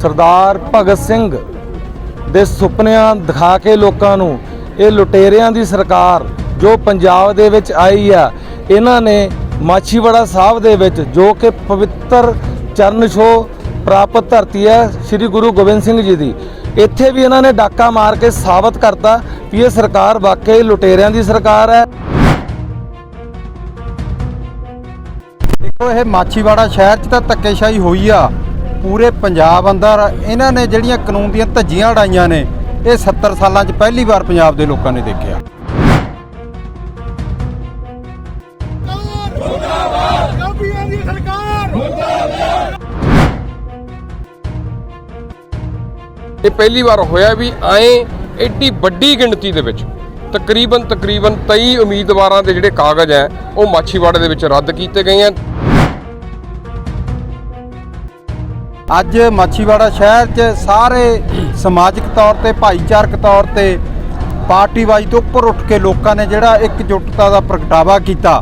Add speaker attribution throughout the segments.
Speaker 1: ਸਰਦਾਰ ਭਗਤ ਸਿੰਘ ਦੇ ਸੁਪਨਿਆਂ ਦਿਖਾ ਕੇ ਲੋਕਾਂ ਨੂੰ, ਇਹ ਲੁਟੇਰਿਆਂ ਦੀ ਸਰਕਾਰ ਜੋ ਪੰਜਾਬ ਦੇ ਵਿੱਚ ਆਈ ਆ, ਇਹਨਾਂ ਨੇ ਮਾਛੀਵਾੜਾ ਸਾਹਿਬ ਦੇ ਵਿੱਚ ਜੋ ਕਿ ਪਵਿੱਤਰ ਚਰਨ ਛੋਹ ਪ੍ਰਾਪਤ ਧਰਤੀ ਹੈ, ਸ੍ਰੀ ਗੁਰੂ ਗੋਬਿੰਦ ਸਿੰਘ ਜੀ ਦੀ, ਇੱਥੇ ਵੀ ਇਹਨਾਂ ਨੇ ਡਾਕਾ ਮਾਰ ਕੇ ਸਾਬਤ ਕਰਤਾ। ਵੀ ਇਹ ਸਰਕਾਰ ਵਾਕਈ ਲੁਟੇਰਿਆਂ ਦੀ ਸਰਕਾਰ ਹੈ।
Speaker 2: ਦੇਖੋ, ਇਹ ਮਾਛੀਵਾੜਾ ਸ਼ਹਿਰ 'ਚ ਤਾਂ ਧੱਕੇਸ਼ਾਹੀ ਹੋਈ ਆ। ਪੂਰੇ ਪੰਜਾਬ ਅੰਦਰ ਇਹਨਾਂ ਨੇ ਜਿਹੜੀਆਂ ਕਾਨੂੰਨ ਦੀਆਂ ਧੱਜੀਆਂ ਉਡਾਈਆਂ ਨੇ, ਇਹ 70 ਸਾਲਾਂ 'ਚ ਪਹਿਲੀ ਵਾਰ ਪੰਜਾਬ ਦੇ ਲੋਕਾਂ ਨੇ ਦੇਖਿਆ।
Speaker 3: ਇਹ ਪਹਿਲੀ ਵਾਰ ਹੋਇਆ ਵੀ ਆਏ ਐਡੀ ਵੱਡੀ ਗਿਣਤੀ ਦੇ ਵਿੱਚ ਤਕਰੀਬਨ ਤਕਰੀਬਨ 23 ਉਮੀਦਵਾਰਾਂ ਦੇ ਜਿਹੜੇ ਕਾਗਜ਼ ਹੈ, ਉਹ ਮਾਛੀਵਾੜੇ ਦੇ ਵਿੱਚ ਰੱਦ ਕੀਤੇ ਗਏ ਹਨ।
Speaker 2: ਅੱਜ ਮਾਛੀਵਾੜਾ ਸ਼ਹਿਰ 'ਚ ਸਾਰੇ ਸਮਾਜਿਕ ਤੌਰ ਤੇ, ਭਾਈਚਾਰਕ ਤੌਰ ਤੇ ਪਾਰਟੀਵਾਈ ਤੋਂ ਉੱਪਰ ਉੱਠ ਕੇ ਲੋਕਾਂ ਨੇ ਜਿਹੜਾ ਇਕਜੁੱਟਤਾ ਦਾ ਪ੍ਰਗਟਾਵਾ ਕੀਤਾ।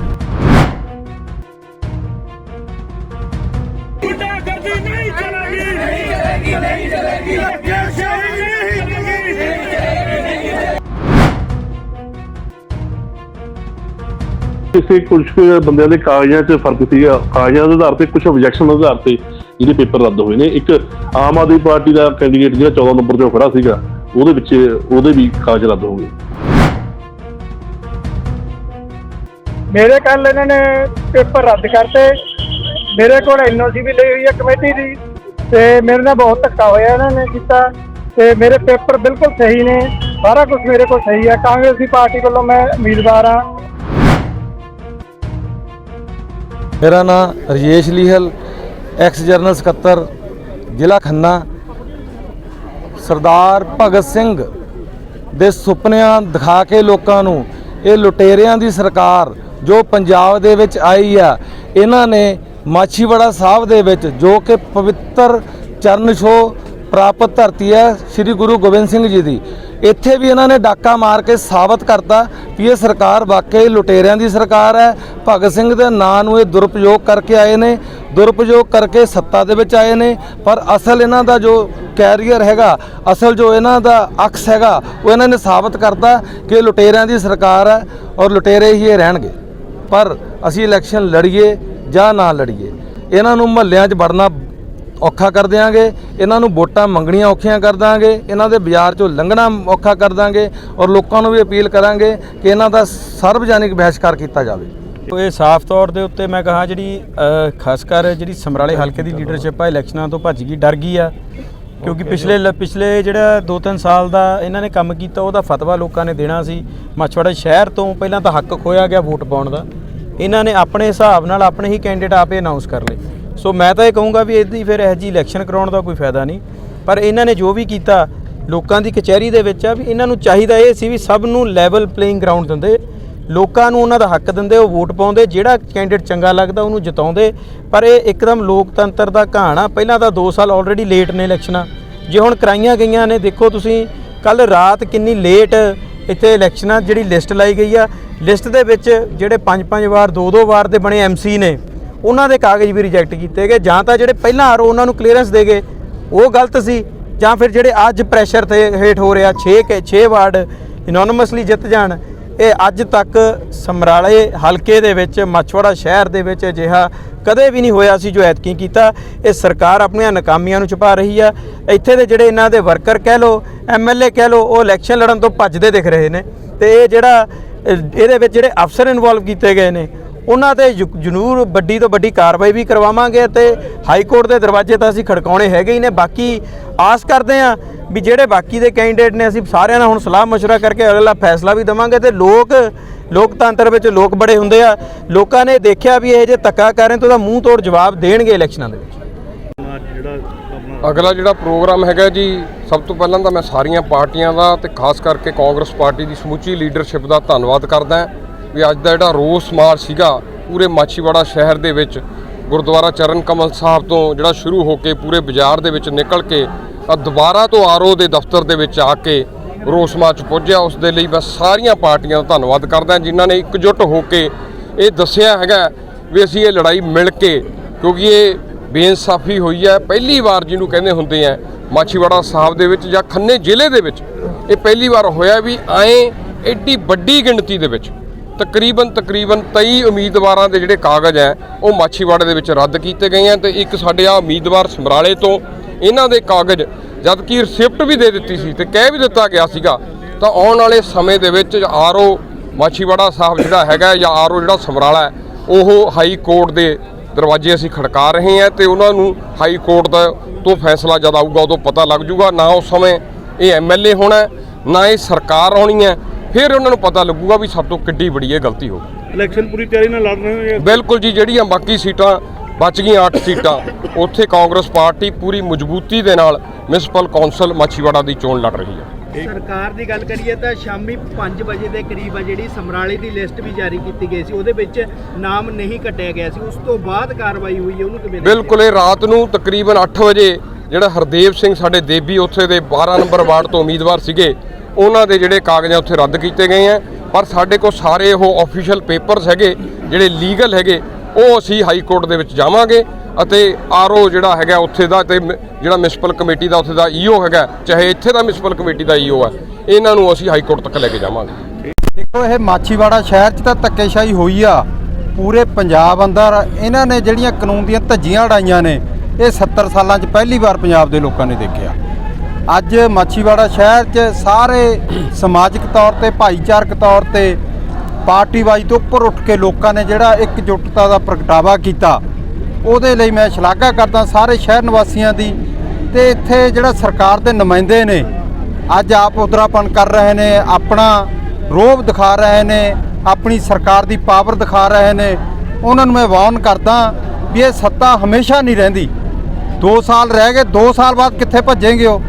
Speaker 4: ਕਿਸੇ ਕੁਝ ਕੁ ਬੰਦਿਆਂ ਦੇ ਕਾਗਜ਼ਾਂ 'ਚ ਫ਼ਰਕ ਸੀਗਾ ਕਾਗਜ਼ਾਂ ਦੇ ਆਧਾਰ ਤੇ ਕੁਝ ਆਬਜੈਕਸ਼ਨ ਦੇ ਆਧਾਰ ਤੇ ਜਿਹੜੇ ਪੇਪਰ ਰੱਦ ਹੋਏ ਨੇ। ਇੱਕ ਆਮ ਆਦਮੀ ਪਾਰਟੀ ਦਾ ਕੈਂਡੀਡੇਟ ਜਿਹੜਾ 14 ਨੰਬਰ 'ਤੇ ਖੜਾ ਸੀਗਾ, ਉਹਦੇ ਵਿੱਚ ਉਹਦੇ ਵੀ ਕਾਗਜ਼ ਰੱਦ ਹੋ ਗਏ।
Speaker 5: ਮੇਰੇ ਕੱਲ ਇਹਨਾਂ ਨੇ ਪੇਪਰ ਰੱਦ ਕਰਤੇ। ਮੇਰੇ ਕੋਲ ਐਨਓਸੀ ਵੀ ਲਈ ਹੋਈ ਹੈ ਕਮੇਟੀ ਦੀ, ਤੇ ਮੇਰੇ ਨਾਲ ਬਹੁਤ ਧੱਕਾ ਹੋਇਆ ਇਹਨਾਂ ਨੇ ਕੀਤਾ। ਤੇ ਮੇਰੇ ਪੇਪਰ ਬਿਲਕੁਲ ਸਹੀ ਨੇ, ਸਾਰਾ ਕੁਝ ਮੇਰੇ ਕੋਲ ਸਹੀ ਹੈ। ਕਾਂਗਰਸੀ ਪਾਰਟੀ ਵੱਲੋਂ ਮੈਂ ਉਮੀਦਵਾਰ ਹਾਂ।
Speaker 1: ਮੇਰਾ ਨਾਮ ਰਜੇਸ਼ ਲੀਹਲ ਐਕਸ ਜਰਨਲ ਸਕੱਤਰ, ਜ਼ਿਲ੍ਹਾ ਖੰਨਾ। ਸਰਦਾਰ ਭਗਤ ਸਿੰਘ ਦੇ ਸੁਪਨਿਆਂ ਦਿਖਾ ਕੇ ਲੋਕਾਂ ਨੂੰ, ਇਹ ਲੁਟੇਰਿਆਂ ਦੀ ਸਰਕਾਰ ਜੋ ਪੰਜਾਬ ਦੇ ਵਿੱਚ ਆਈ ਆ, ਇਹਨਾਂ ਨੇ ਮਾਛੀਵਾੜਾ ਸਾਹਿਬ ਦੇ ਵਿੱਚ ਜੋ ਕਿ ਪਵਿੱਤਰ ਚਰਨ ਛੋਹ ਪ੍ਰਾਪਤ ਧਰਤੀ ਹੈ, ਸ੍ਰੀ ਗੁਰੂ ਗੋਬਿੰਦ ਸਿੰਘ ਜੀ ਦੀ ਇੱਥੇ ਵੀ ਇਹਨਾਂ ਨੇ ਡਾਕਾ ਮਾਰ ਕੇ ਸਾਬਤ ਕਰਤਾ ਵੀ ਇਹ ਸਰਕਾਰ ਵਾਕਈ ਲੁਟੇਰਿਆਂ ਦੀ ਸਰਕਾਰ ਹੈ। ਭਗਤ ਸਿੰਘ ਦੇ ਨਾਂ ਨੂੰ ਇਹ ਦੁਰਪਯੋਗ ਕਰਕੇ ਆਏ ਨੇ, ਦੁਰਪਯੋਗ ਕਰਕੇ ਸੱਤਾ ਦੇ ਵਿੱਚ ਆਏ ਨੇ, ਪਰ ਅਸਲ ਇਹਨਾਂ ਦਾ ਜੋ ਕੈਰੀਅਰ ਹੈਗਾ, ਅਸਲ ਜੋ ਇਹਨਾਂ ਦਾ ਅਕਸ ਹੈਗਾ, ਉਹ ਇਹਨਾਂ ਨੇ ਸਾਬਤ ਕਰਤਾ ਕਿ ਲੁਟੇਰਿਆਂ ਦੀ ਸਰਕਾਰ ਹੈ ਔਰ ਲੁਟੇਰੇ ਹੀ ਇਹ ਰਹਿਣਗੇ। ਪਰ ਅਸੀਂ ਇਲੈਕਸ਼ਨ ਲੜੀਏ ਜਾਂ ਨਾ ਲੜੀਏ, ਇਹਨਾਂ ਨੂੰ ਮਹੱਲਿਆਂ 'ਚ ਵੜਨਾ ਔਖਾ ਕਰ ਦਿਆਂਗੇ ਇਹਨਾਂ ਨੂੰ ਵੋਟਾਂ ਮੰਗਣੀਆਂ ਔਖੀਆਂ ਕਰ ਦਾਂਗੇ ਇਹਨਾਂ ਦੇ ਬਾਜ਼ਾਰ 'ਚੋਂ ਲੰਘਣਾ ਔਖਾ ਕਰ ਦਾਂਗੇ ਔਰ ਲੋਕਾਂ ਨੂੰ ਵੀ ਅਪੀਲ ਕਰਾਂਗੇ ਕਿ ਇਹਨਾਂ ਦਾ ਸਰਵਜਨਿਕ ਬਹਿਸ਼ਕਾਰ ਕੀਤਾ ਜਾਵੇ।
Speaker 6: ਇਹ ਸਾਫ਼ ਤੌਰ ਦੇ ਉੱਤੇ ਮੈਂ ਕਹਾ ਜਿਹੜੀ ਖਾਸ ਕਰ ਜਿਹੜੀ ਸਮਰਾਲੇ ਹਲਕੇ ਦੀ ਲੀਡਰਸ਼ਿਪ ਆ ਇਲੈਕਸ਼ਨਾਂ ਤੋਂ ਭੱਜ ਗਈ ਡਰ ਗਈ ਆ। ਕਿਉਂਕਿ ਪਿਛਲੇ ਪਿਛਲੇ ਜਿਹੜਾ 2-3 ਸਾਲ ਦਾ ਇਹਨਾਂ ਨੇ ਕੰਮ ਕੀਤਾ ਉਹਦਾ ਫਤਵਾ ਲੋਕਾਂ ਨੇ ਦੇਣਾ ਸੀ। ਮਛਵਾੜਾ ਸ਼ਹਿਰ ਤੋਂ ਪਹਿਲਾਂ ਤਾਂ ਹੱਕ ਖੋਇਆ ਗਿਆ ਵੋਟ ਪਾਉਣ ਦਾ। ਇਹਨਾਂ ਨੇ ਆਪਣੇ ਹਿਸਾਬ ਨਾਲ ਆਪਣੇ ਹੀ ਕੈਂਡੀਡੇਟ ਆਪੇ ਅਨਾਉਂਸ ਕਰ ਲਏ। ਸੋ ਮੈਂ ਤਾਂ ਇਹ ਕਹੂੰਗਾ ਵੀ ਇਹਦੀ ਫਿਰ ਇਹੋ ਜਿਹੀ ਇਲੈਕਸ਼ਨ ਕਰਾਉਣ ਦਾ ਕੋਈ ਫਾਇਦਾ ਨਹੀਂ। ਪਰ ਇਹਨਾਂ ਨੇ ਜੋ ਵੀ ਕੀਤਾ, ਲੋਕਾਂ ਦੀ ਕਚਹਿਰੀ ਦੇ ਵਿੱਚ ਆ ਵੀ ਇਹਨਾਂ ਨੂੰ ਚਾਹੀਦਾ ਇਹ ਸੀ ਵੀ ਸਭ ਨੂੰ ਲੈਵਲ ਪਲੇਇੰਗ ਗਰਾਊਂਡ ਦਿੰਦੇ। ਲੋਕਾਂ ਨੂੰ ਉਹਨਾਂ ਦਾ ਹੱਕ ਦਿੰਦੇ, ਉਹ ਵੋਟ ਪਾਉਂਦੇ, ਜਿਹੜਾ ਕੈਂਡੀਡੇਟ ਚੰਗਾ ਲੱਗਦਾ ਉਹਨੂੰ ਜਿਤਾਉਂਦੇ। ਪਰ ਇਹ ਇੱਕਦਮ ਲੋਕਤੰਤਰ ਦਾ ਕਹਾਣ ਆ। ਪਹਿਲਾਂ ਤਾਂ 2 ਸਾਲ ਆਲਰੇਡੀ ਲੇਟ ਨੇ ਇਲੈਕਸ਼ਨਾਂ। ਜੇ ਹੁਣ ਕਰਾਈਆਂ ਗਈਆਂ ਨੇ, ਦੇਖੋ ਤੁਸੀਂ ਕੱਲ ਰਾਤ ਕਿੰਨੀ ਲੇਟ ਇੱਥੇ ਇਲੈਕਸ਼ਨਾਂ ਜਿਹੜੀ ਲਿਸਟ ਲਾਈ ਗਈ ਆ। ਲਿਸਟ ਦੇ ਵਿੱਚ ਜਿਹੜੇ 5-5 ਵਾਰ 2-2 ਵਾਰ ਦੇ ਬਣੇ ਐਮਸੀ ਨੇ। ਉਹਨਾਂ ਦੇ ਕਾਗਜ਼ ਵੀ ਰਿਜੈਕਟ ਕੀਤੇ ਗਏ, ਜਾਂ ਤਾਂ ਜਿਹੜੇ ਪਹਿਲਾਂ ਆਰੋ ਉਹਨਾਂ ਨੂੰ ਕਲੀਅਰੈਂਸ ਦੇ ਗਏ, ਉਹ ਗਲਤ ਸੀ, ਜਾਂ ਫਿਰ ਜਿਹੜੇ ਅੱਜ ਪ੍ਰੈਸ਼ਰ ਤੇ ਹੇਠ ਹੋ ਰਿਹਾ 6 ਕੇ 6 ਵਾਰਡ ਇਨੋਨਮਸਲੀ ਜਿੱਤ ਜਾਣ, ਇਹ ਅੱਜ ਤੱਕ ਸਮਰਾਲੇ ਹਲਕੇ ਦੇ ਵਿੱਚ, ਮਛਵਾੜਾ ਸ਼ਹਿਰ ਦੇ ਵਿੱਚ ਅਜਿਹਾ ਕਦੇ ਵੀ ਨਹੀਂ ਹੋਇਆ ਸੀ ਜੋ ਐਤਕੀ ਕੀਤਾ। ਇਹ ਸਰਕਾਰ ਆਪਣੀਆਂ ਨਾਕਾਮੀਆਂ ਨੂੰ ਛੁਪਾ ਰਹੀ ਆ। ਇੱਥੇ ਦੇ ਜਿਹੜੇ ਇਹਨਾਂ ਦੇ ਵਰਕਰ ਕਹਿ ਲੋ ਐਮਐਲਏ ਕਹਿ ਲੋ ਉਹ ਇਲੈਕਸ਼ਨ ਲੜਨ ਤੋਂ ਭੱਜਦੇ ਦਿਖ ਰਹੇ ਨੇ। ਤੇ ਇਹ ਜਿਹੜਾ ਇਹਦੇ ਵਿੱਚ ਜਿਹੜੇ ਅਫਸਰ ਇਨਵੋਲਵ ਕੀਤੇ ਗਏ ਨੇ ਉਹਨਾਂ ਤੇ ਯੁ- ਜਨੂਰ ਵੱਡੀ ਤੋਂ ਵੱਡੀ ਕਾਰਵਾਈ ਵੀ ਕਰਵਾਵਾਂਗੇ ਤੇ ਹਾਈ ਕੋਰਟ ਦੇ ਦਰਵਾਜ਼ੇ ਤਾਂ ਅਸੀਂ ਖੜਕਾਉਣੇ ਹੈਗੇ ਹੀ ਨੇ। ਬਾਕੀ ਆਸ ਕਰਦੇ ਹਾਂ ਵੀ ਜਿਹੜੇ ਬਾਕੀ ਦੇ ਕੈਂਡੀਡੇਟ ਨੇ, ਅਸੀਂ ਸਾਰਿਆਂ ਨਾਲ ਹੁਣ ਸਲਾਹ ਮਸ਼ਵਰਾ ਕਰਕੇ ਅਗਲਾ ਫੈਸਲਾ ਵੀ ਦੇਵਾਂਗੇ ਤੇ ਲੋਕ, ਲੋਕਤੰਤਰ ਵਿੱਚ ਲੋਕ ਬੜੇ ਹੁੰਦੇ ਆ। ਲੋਕਾਂ ਨੇ ਦੇਖਿਆ ਵੀ ਇਹ ਜੇ ਧੱਕਾ ਕਰ ਰਹੇ ਤਾਂ ਉਹਦਾ ਮੂੰਹ ਤੋੜ ਜਵਾਬ ਦੇਣਗੇ ਇਲੈਕਸ਼ਨਾਂ ਦੇ ਵਿੱਚ।
Speaker 3: ਅਗਲਾ ਜਿਹੜਾ ਪ੍ਰੋਗਰਾਮ ਹੈਗਾ ਜੀ, ਸਭ ਤੋਂ ਪਹਿਲਾਂ ਤਾਂ ਮੈਂ ਸਾਰੀਆਂ ਪਾਰਟੀਆਂ ਦਾ ਤੇ ਖਾਸ ਕਰਕੇ ਕਾਂਗਰਸ ਪਾਰਟੀ ਦੀ ਸਮੁੱਚੀ ਲੀਡਰਸ਼ਿਪ ਦਾ ਧੰਨਵਾਦ ਕਰਦਾ ਵੀ ਅੱਜ ਦਾ ਜਿਹੜਾ ਰੋਸ ਮਾਰਚ ਸੀਗਾ ਪੂਰੇ ਮਾਛੀਵਾੜਾ ਸ਼ਹਿਰ ਦੇ ਵਿੱਚ, ਗੁਰਦੁਆਰਾ ਚਰਨ ਕਮਲ ਸਾਹਿਬ ਤੋਂ ਜਿਹੜਾ ਸ਼ੁਰੂ ਹੋ ਕੇ ਪੂਰੇ ਬਾਜ਼ਾਰ ਦੇ ਵਿੱਚ ਨਿਕਲ ਕੇ ਦੁਬਾਰਾ ਤੋਂ ਆਰਓ ਦੇ ਦਫ਼ਤਰ ਦੇ ਵਿੱਚ ਆ ਕੇ ਰੋਸ ਮਾਰਚ ਪੁੱਜਿਆ। ਉਸ ਦੇ ਲਈ ਮੈਂ ਸਾਰੀਆਂ ਪਾਰਟੀਆਂ ਦਾ ਧੰਨਵਾਦ ਕਰਦਾ, ਜਿਨ੍ਹਾਂ ਨੇ ਇਕਜੁੱਟ ਹੋ ਕੇ ਇਹ ਦੱਸਿਆ ਹੈਗਾ ਵੀ ਅਸੀਂ ਇਹ ਲੜਾਈ ਮਿਲ ਕੇ, ਕਿਉਂਕਿ ਇਹ ਬੇਇਨਸਾਫੀ ਹੋਈ ਹੈ। ਪਹਿਲੀ ਵਾਰ ਜਿਹਨੂੰ ਕਹਿੰਦੇ ਹੁੰਦੇ ਆ ਮਾਛੀਵਾੜਾ ਸਾਹਿਬ ਦੇ ਵਿੱਚ ਜਾਂ ਖੰਨੇ ਜ਼ਿਲ੍ਹੇ ਦੇ ਵਿੱਚ, ਇਹ ਪਹਿਲੀ ਵਾਰ ਹੋਇਆ ਵੀ ਆਏ ਐਡੀ ਵੱਡੀ ਗਿਣਤੀ ਦੇ ਵਿੱਚ। ਤਕਰੀਬਨ ਤਕਰੀਬਨ 23 ਉਮੀਦਵਾਰਾਂ ਦੇ ਜਿਹੜੇ ਕਾਗਜ਼ ਹੈ, ਉਹ ਮਾਛੀਵਾੜੇ ਦੇ ਵਿੱਚ ਰੱਦ ਕੀਤੇ ਗਏ ਆ ਤੇ ਇੱਕ ਸਾਡੇ ਆ ਉਮੀਦਵਾਰ ਸਮਰਾਲੇ ਤੋਂ ਇਹਨਾਂ ਦੇ ਕਾਗਜ਼ ਜਦਕਿ ਰਿਸਿਪਟ ਵੀ ਦੇ ਦਿੱਤੀ ਸੀ ਤੇ ਕਹਿ ਵੀ ਦਿੱਤਾ ਗਿਆ ਸੀਗਾ, ਤਾਂ ਆਉਣ ਵਾਲੇ ਸਮੇਂ ਦੇ ਵਿੱਚ ਆਰਓ ਮਾਛੀਵਾੜਾ ਸਾਹਿਬ ਜਿਹੜਾ ਹੈਗਾ ਜਾਂ ਆਰਓ ਜਿਹੜਾ ਸਮਰਾਲਾ ਉਹ ਹਾਈ ਕੋਰਟ ਦੇ ਦਰਵਾਜ਼ੇ ਅਸੀਂ ਖੜਕਾ ਰਹੇ ਹਾਂ ਤੇ ਉਹਨਾਂ ਨੂੰ ਹਾਈ ਕੋਰਟ ਦਾ ਤੋਂ ਫੈਸਲਾ ਜਦ ਆਊਗਾ ਉਦੋਂ ਪਤਾ ਲੱਗ ਜੂਗਾ, ਨਾ ਉਸ ਸਮੇਂ ਇਹ ਐਮਐਲਏ ਹੋਣਾ ਨਾ ਇਹ ਸਰਕਾਰ ਹੋਣੀ ਹੈ ਫਿਰ ਉਹਨਾਂ ਨੂੰ ਪਤਾ ਲੱਗੂਗਾ ਵੀ ਸਭ ਤੋਂ ਕਿੱਡੀ ਬੜੀ ਇਹ ਗਲਤੀ ਹੋ ਗਈ।
Speaker 7: ਇਲੈਕਸ਼ਨ ਪੂਰੀ ਤਿਆਰੀ ਨਾਲ ਲੜ ਰਹੇ ਹੋ
Speaker 3: ਬਿਲਕੁਲ ਜੀ ਜਿਹੜੀਆਂ ਬਾਕੀ ਸੀਟਾਂ ਬਚ ਗਈਆਂ 8 ਸੀਟਾਂ ਉੱਥੇ ਕਾਂਗਰਸ ਪਾਰਟੀ ਪੂਰੀ ਮਜ਼ਬੂਤੀ ਦੇ ਨਾਲ ਮਿਊਨਿਸਪਲ ਕੌਂਸਲ ਮਾਛੀਵਾੜਾ ਦੀ ਚੋਣ ਲੜ ਰਹੀ ਹੈ।
Speaker 8: ਸਰਕਾਰ ਦੀ ਗੱਲ ਕਰੀਏ ਤਾਂ ਸ਼ਾਮੀ 5 ਵਜੇ ਦੇ ਕਰੀਬ ਆ ਜਿਹੜੀ ਸਮਰਾਲੇ ਦੀ ਲਿਸਟ ਵੀ ਜਾਰੀ ਕੀਤੀ ਗਈ ਸੀ ਉਹਦੇ ਵਿੱਚ ਨਾਮ ਨਹੀਂ ਕੱਟਿਆ ਗਿਆ ਸੀ। ਉਸ ਤੋਂ ਬਾਅਦ ਕਾਰਵਾਈ ਹੋਈ ਹੈ ਉਹਨੂੰ ਕਿਵੇਂ ਦੇਖਦੇ ਹੋ?
Speaker 3: ਬਿਲਕੁਲ ਇਹ ਰਾਤ ਨੂੰ ਤਕਰੀਬਨ 8 ਵਜੇ ਜਿਹੜਾ ਹਰਦੇਵ ਸਿੰਘ ਸਾਡੇ ਦੇਵੀ ਉੱਥੇ ਦੇ 12 ਨੰਬਰ ਵਾਰਡ ਤੋਂ ਉਮੀਦਵਾਰ ਸੀਗੇ ਉਹਨਾਂ ਦੇ ਜਿਹੜੇ ਕਾਗਜ਼ ਆ ਉੱਥੇ ਰੱਦ ਕੀਤੇ ਗਏ ਆ। ਪਰ ਸਾਡੇ ਕੋਲ ਸਾਰੇ ਉਹ ਆਫੀਸ਼ੀਅਲ ਪੇਪਰਸ ਹੈਗੇ, ਜਿਹੜੇ ਲੀਗਲ ਹੈਗੇ, ਉਹ ਅਸੀਂ ਹਾਈ ਕੋਰਟ ਦੇ ਵਿੱਚ ਜਾਵਾਂਗੇ ਅਤੇ ਆਰਓ ਜਿਹੜਾ ਹੈਗਾ ਉੱਥੇ ਦਾ ਤੇ ਜਿਹੜਾ ਮਿਊਨਿਸਪਲ ਕਮੇਟੀ ਦਾ ਉੱਥੇ ਦਾ ਈਓ ਹੈਗਾ, ਚਾਹੇ ਇੱਥੇ ਦਾ ਮਿਊਨਿਸਪਲ ਕਮੇਟੀ ਦਾ ਈਓ ਹੈ, ਇਹਨਾਂ ਨੂੰ ਅਸੀਂ ਹਾਈ ਕੋਰਟ ਤੱਕ ਲੈ ਕੇ ਜਾਵਾਂਗੇ।
Speaker 2: ਦੇਖੋ, ਇਹ ਮਾਛੀਵਾੜਾ ਸ਼ਹਿਰ 'ਚ ਤਾਂ ਧੱਕੇਸ਼ਾਹੀ ਹੋਈ ਆ। ਪੂਰੇ ਪੰਜਾਬ ਅੰਦਰ ਇਹਨਾਂ ਨੇ ਜਿਹੜੀਆਂ ਕਾਨੂੰਨ ਦੀਆਂ ਧੱਜੀਆਂ ਉਡਾਈਆਂ ਨੇ, ਇਹ 70 ਸਾਲਾਂ 'ਚ ਪਹਿਲੀ ਵਾਰ ਪੰਜਾਬ ਦੇ ਲੋਕਾਂ ਨੇ ਦੇਖਿਆ। ਅੱਜ ਮਾਛੀਵਾੜਾ ਸ਼ਹਿਰ 'ਚ ਸਾਰੇ ਸਮਾਜਿਕ ਤੌਰ ਤੇ, ਭਾਈਚਾਰਕ ਤੌਰ ਤੇ ਪਾਰਟੀਵਾਈ ਤੋਂ ਉੱਪਰ ਉੱਠ ਕੇ ਲੋਕਾਂ ਨੇ ਜਿਹੜਾ ਇਕਜੁੱਟਤਾ ਦਾ ਪ੍ਰਗਟਾਵਾ ਕੀਤਾ, ਉਹਦੇ ਲਈ ਮੈਂ ਸ਼ਲਾਘਾ ਕਰਦਾ ਸਾਰੇ ਸ਼ਹਿਰ ਨਿਵਾਸੀਆਂ ਦੀ ਤੇ ਇੱਥੇ ਜਿਹੜਾ ਸਰਕਾਰ ਦੇ ਨੁਮਾਇੰਦੇ ਨੇ, ਅੱਜ ਆਪ ਉਦਰਾਪਨ ਕਰ ਰਹੇ ਨੇ, ਆਪਣਾ ਰੋਬ ਦਿਖਾ ਰਹੇ ਨੇ, ਆਪਣੀ ਸਰਕਾਰ ਦੀ ਪਾਵਰ ਦਿਖਾ ਰਹੇ ਨੇ, ਉਹਨਾਂ ਨੂੰ ਮੈਂ ਵਾਰਨ ਕਰਦਾ ਵੀ ਇਹ ਸੱਤਾ ਹਮੇਸ਼ਾ ਨਹੀਂ ਰਹਿੰਦੀ। 2 ਸਾਲ ਰਹਿ ਗਏ 2 ਸਾਲ ਬਾਅਦ ਕਿੱਥੇ ਭੱਜेंगे ਉਹ?